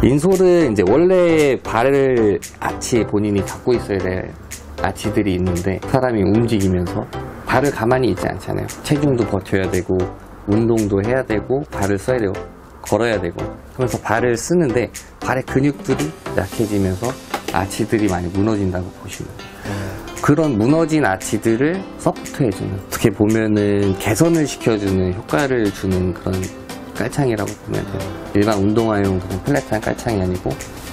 인솔은 이제 원래 발을 아치 본인이 갖고 있어야 될 아치들이 있는데 사람이 움직이면서 발을 가만히 있지 않잖아요. 체중도 버텨야 되고 운동도 해야 되고 발을 써야 되고 걸어야 되고 하면서 발을 쓰는데 발의 근육들이 약해지면서 아치들이 많이 무너진다고 보시면. 그런 무너진 아치들을 서포트해주는 어떻게 보면은 개선을 시켜주는 효과를 주는 그런 깔창이라고 보면 돼요. 일반 운동화용 그냥 플랫한 깔창이 아니고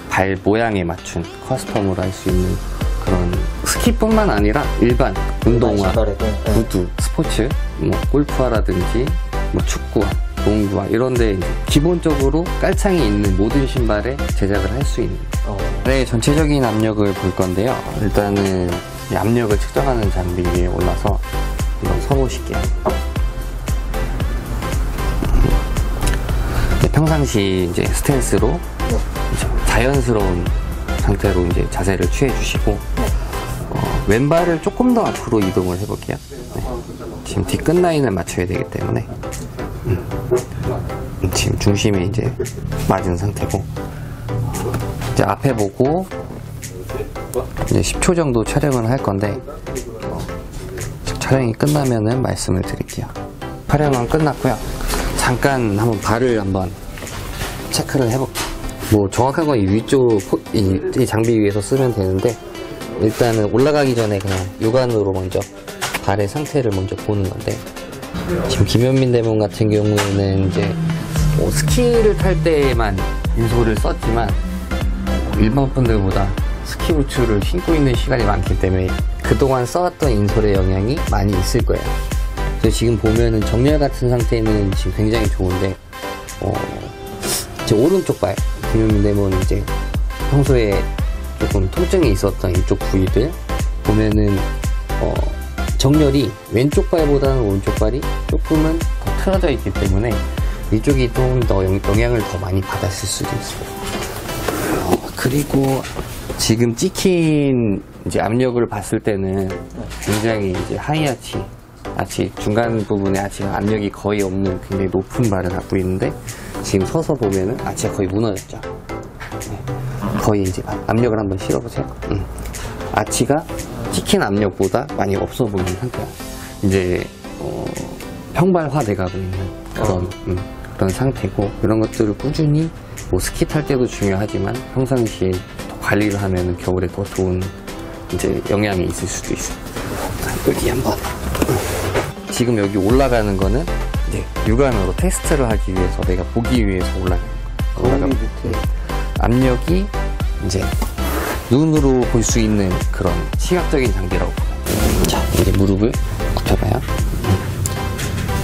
발 모양에 맞춘 커스텀으로 할 수 있는 그런 스키뿐만 아니라 일반 운동화, 신발에도, 네. 구두, 스포츠, 뭐 골프화라든지 뭐 축구화, 농구화 이런데 기본적으로 깔창이 있는 모든 신발에 제작을 할 수 있는 어, 네, 전체적인 압력을 볼 건데요. 일단은 이 압력을 측정하는 장비 위에 올라서 한번 서보실게요. 평상시 이제 스탠스로 자연스러운 상태로 이제 자세를 취해 주시고 어, 왼발을 조금 더 앞으로 이동을 해볼게요. 네. 지금 뒤 끝 라인을 맞춰야 되기 때문에 음. 음, 지금 중심이 이제 맞은 상태고 이제 앞에 보고 이제 10초 정도 촬영을 할 건데 어, 촬영이 끝나면은 말씀을 드릴게요. 촬영은 끝났고요. 잠깐 한번 발을 한번 체크를 해볼게요. 뭐 정확한 건 이 위쪽 포- 이, 이 장비 위에서 쓰면 되는데 일단은 올라가기 전에 그냥 육안으로 먼저 발의 상태를 먼저 보는 건데 지금 김현민 대문 같은 경우에는 이제 뭐 스키를 탈 때만 인솔을 썼지만 일반 분들보다 스키 부츠를 신고 있는 시간이 많기 때문에 그동안 써왔던 인솔의 영향이 많이 있을 거예요. 지금 보면은 정렬 같은 상태는 지금 굉장히 좋은데, 어, 제 오른쪽 발, 대모는 이제 평소에 조금 통증이 있었던 이쪽 부위들 보면은, 어, 정렬이 왼쪽 발보다는 오른쪽 발이 조금은 더 틀어져 있기 때문에 이쪽이 좀더 영향을 더 많이 받았을 수도 있어요. 어, 그리고 지금 찍힌 이제 압력을 봤을 때는 굉장히 이제 하이 아치, 아치 중간 부분에 아치가 압력이 거의 없는 굉장히 높은 발을 갖고 있는데 지금 서서 보면은 아치가 거의 무너졌죠. 네. 거의 이제 압력을 한번 실어보세요. 음. 아치가 찍힌 압력보다 많이 없어 보이는 상태야. 이제 어, 평발화돼가고 있는 그런 음, 그런 상태고 이런 것들을 꾸준히 뭐 스키 탈 때도 중요하지만 평상시에 더 관리를 하면 겨울에 더 좋은 이제 영향이 있을 수도 있어요. 자, 여기 한번 지금 여기 올라가는 거는 이제 육안으로 테스트를 하기 위해서 내가 보기 위해서 올라가는 거. 올라가 밑에 압력이 이제 눈으로 볼 수 있는 그런 시각적인 장비라고 자 이제 무릎을 굽혀봐요.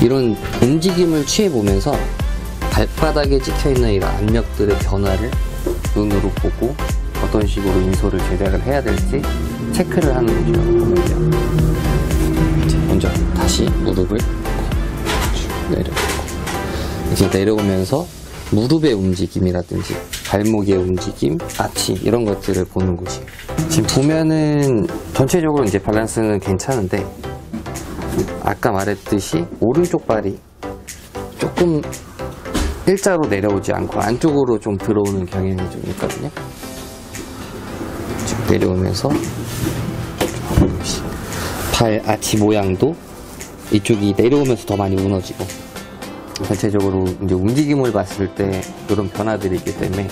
이런 움직임을 취해보면서 발바닥에 찍혀있는 이런 압력들의 변화를 눈으로 보고 어떤 식으로 인솔을 제작을 해야 될지 체크를 하는 거죠 보면 돼요. 이제 먼저 다시 무릎을 쭉 내려오고 이제 내려오면서 무릎의 움직임이라든지 발목의 움직임, 아치 이런 것들을 보는 곳이에요. 지금 보면은 전체적으로 이제 밸런스는 괜찮은데 아까 말했듯이 오른쪽 발이 조금 일자로 내려오지 않고 안쪽으로 좀 들어오는 경향이 좀 있거든요. 쭉 내려오면서 발 아치 모양도 이쪽이 내려오면서 더 많이 무너지고 전체적으로 이제 움직임을 봤을 때 이런 변화들이 있기 때문에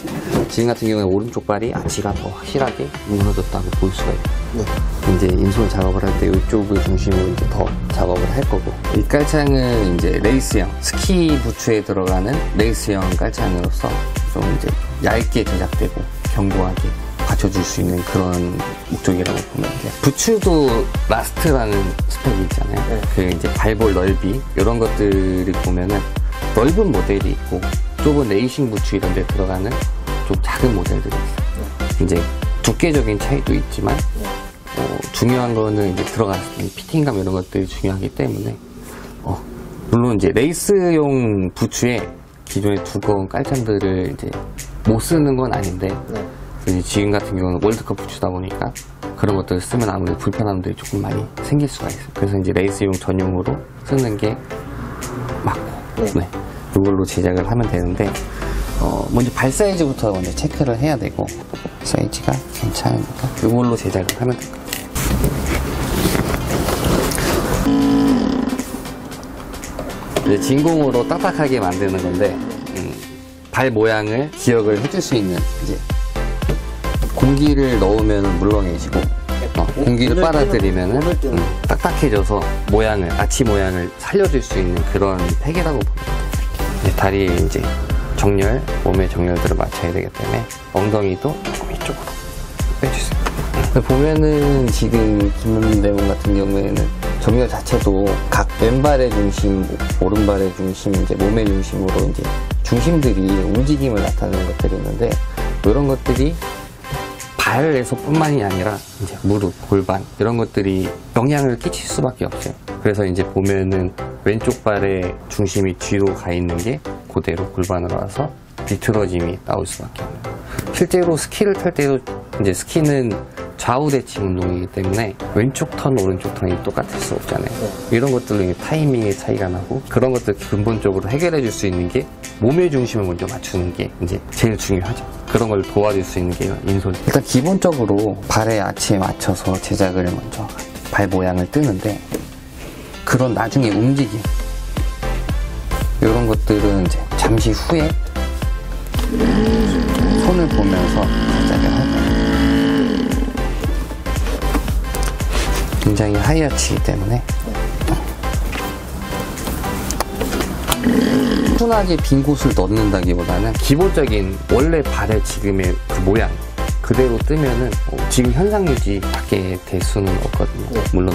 지금 같은 경우에 오른쪽 발이 아치가 더 확실하게 무너졌다고 볼 수가 있고 네. 이제 인솔 작업을 할 때 이쪽을 중심으로 이제 더 작업을 할 거고 이 깔창은 이제 레이스형 스키 부츠에 들어가는 레이스형 깔창으로서 좀 이제 얇게 제작되고 견고하게 받쳐줄 수 있는 그런 목적이라고 보면 돼요. 부츠도 라스트라는 스펙이 있잖아요. 네. 그 이제 발볼 넓이 이런 것들을 보면은 넓은 모델이 있고 좁은 레이싱 부츠 이런 데 들어가는 좀 작은 모델들이 있어요. 이제 두께적인 차이도 있지만 어, 중요한 거는 이제 때 피팅감 이런 것들이 중요하기 때문에 어, 물론 이제 레이스용 부츠에 기존의 두꺼운 깔창들을 이제 못 쓰는 건 아닌데 네. 이제 지금 같은 경우는 월드컵 부츠다 보니까 그런 것들을 쓰면 아무래도 불편함들이 조금 많이 생길 수가 있어요. 그래서 이제 레이스용 전용으로 쓰는 게 맞고, 네. 네. 이걸로 제작을 하면 되는데, 어, 먼저 발 사이즈부터 먼저 체크를 해야 되고 사이즈가 괜찮으니까 이걸로 제작을 하면 될 것 같아요. 이제 진공으로 딱딱하게 만드는 건데 음, 발 모양을 기억을 해줄 수 있는 이제 공기를 넣으면 물렁해지고 어, 공기를 때는. 음, 딱딱해져서 모양을 아치 모양을 살려줄 수 있는 그런 팩이라고 돼요. 이제 다리에 이제 정렬, 몸의 정렬들을 맞춰야 되기 때문에 엉덩이도 조금 이쪽으로 빼주세요. 음. 보면은 지금 김문민 대원 같은 경우에는 정렬 자체도 각 왼발의 중심, 오른발의 중심, 이제 몸의 중심으로 이제 중심들이 움직임을 나타내는 것들이 있는데 이런 것들이 발에서뿐만이 아니라 이제 무릎, 골반 이런 것들이 영향을 끼칠 수밖에 없어요. 그래서 이제 보면은 왼쪽 발의 중심이 뒤로 가 있는 게 그대로 골반으로 와서 뒤틀어짐이 나올 수밖에 없어요. 실제로 스키를 탈 때도 이제 스키는 좌우 대칭 운동이기 때문에 왼쪽 턴, 오른쪽 턴이 똑같을 수 없잖아요. 이런 것들로 타이밍의 차이가 나고 그런 것들 근본적으로 해결해 줄 수 있는 게 몸의 중심을 먼저 맞추는 게 이제 제일 중요하죠. 그런 걸 도와줄 수 있는 게 인솔. 일단 기본적으로 발의 아치에 맞춰서 제작을 먼저 발 모양을 뜨는데 그런 나중에 움직임 이런 것들은 이제 잠시 후에 손을 보면서 제작을 할 거예요. 굉장히 하이아치이기 때문에. 순하게 빈 곳을 넣는다기보다는 기본적인 원래 발의 지금의 그 모양 그대로 뜨면은 어, 지금 현상 유지 밖에 될 수는 없거든요. 물론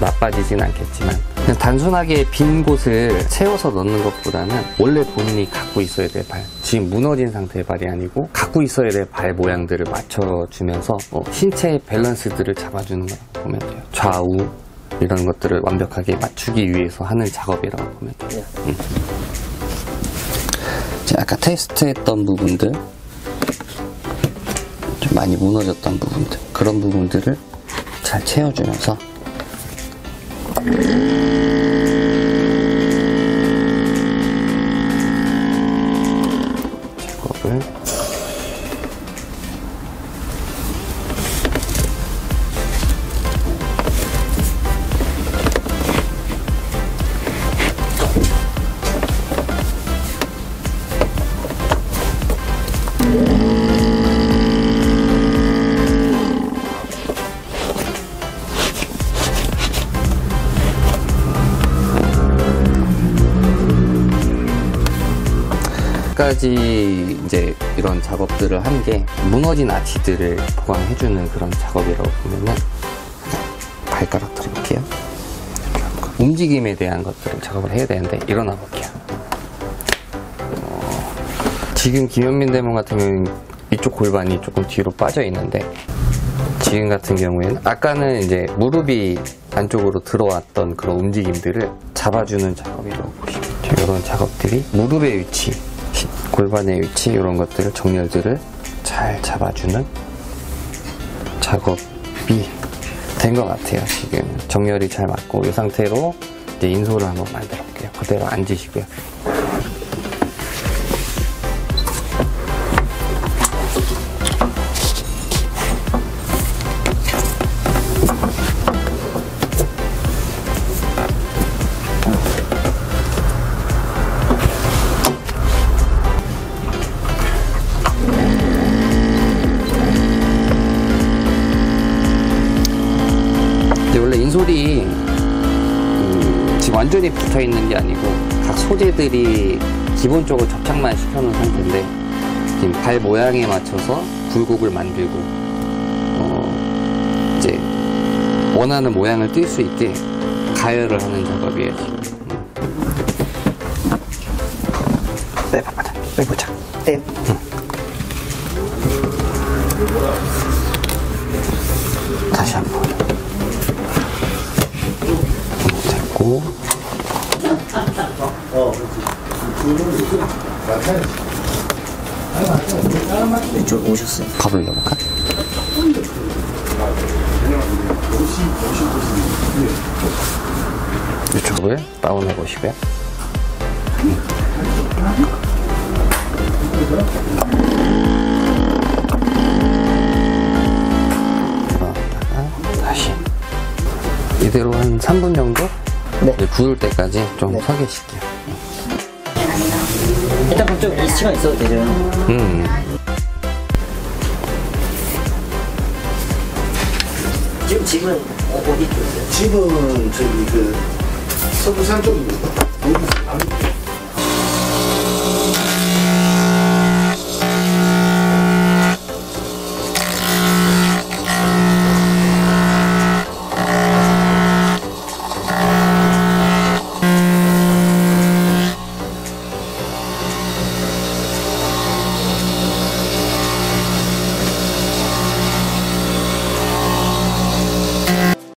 나빠지진 않겠지만 그냥 단순하게 빈 곳을 채워서 넣는 것보다는 원래 본인이 갖고 있어야 될 발, 지금 무너진 상태의 발이 아니고 갖고 있어야 될 발 모양들을 맞춰주면서 어, 신체의 밸런스들을 잡아주는 거라고 보면 돼요. 좌우 이런 것들을 완벽하게 맞추기 위해서 하는 작업이라고 보면 돼요. 자, 아까 테스트했던 부분들 좀 많이 무너졌던 부분들 그런 부분들을 잘 채워주면서 작업을 까지 이제 이런 작업들을 한 게 무너진 아치들을 보강해주는 그런 작업이라고 보면은 발가락 들어볼게요. 움직임에 대한 것들을 작업을 해야 되는데 일어나 볼게요. 어, 지금 김현민 대문 경우는 이쪽 골반이 조금 뒤로 빠져 있는데 지금 같은 경우에는 아까는 이제 무릎이 안쪽으로 들어왔던 그런 움직임들을 잡아주는 작업이라고 보시면 돼요. 이런 작업들이 무릎의 위치, 시- 골반의 위치 이런 것들을 정렬들을 잘 잡아주는 작업이 된 것 같아요. 지금 정렬이 잘 맞고 이 상태로 이제 인솔을 한번 만들어 볼게요. 그대로 앉으시고요. 완전히 붙어 있는 게 아니고 각 소재들이 기본적으로 접착만 시켜놓은 상태인데 지금 발 모양에 맞춰서 굴곡을 만들고 어, 이제 원하는 모양을 뜰수 있게 가열을 하는 작업이에요. 빼봐봐, 빼보자. 빼. 다시 한번. 됐고 이쪽 오셨어요. 이쪽을 다운해 보시고요. 들어갔다가 다시 이대로 한 3분 정도 네. 이제 부을 때까지 좀 네. 서게 시켜요. 일단 그럼 좀이 시간 있어도 되죠? 음. 지금 집은 어, 어디 있어요? 집은 저기 그 서부산 쪽입니다.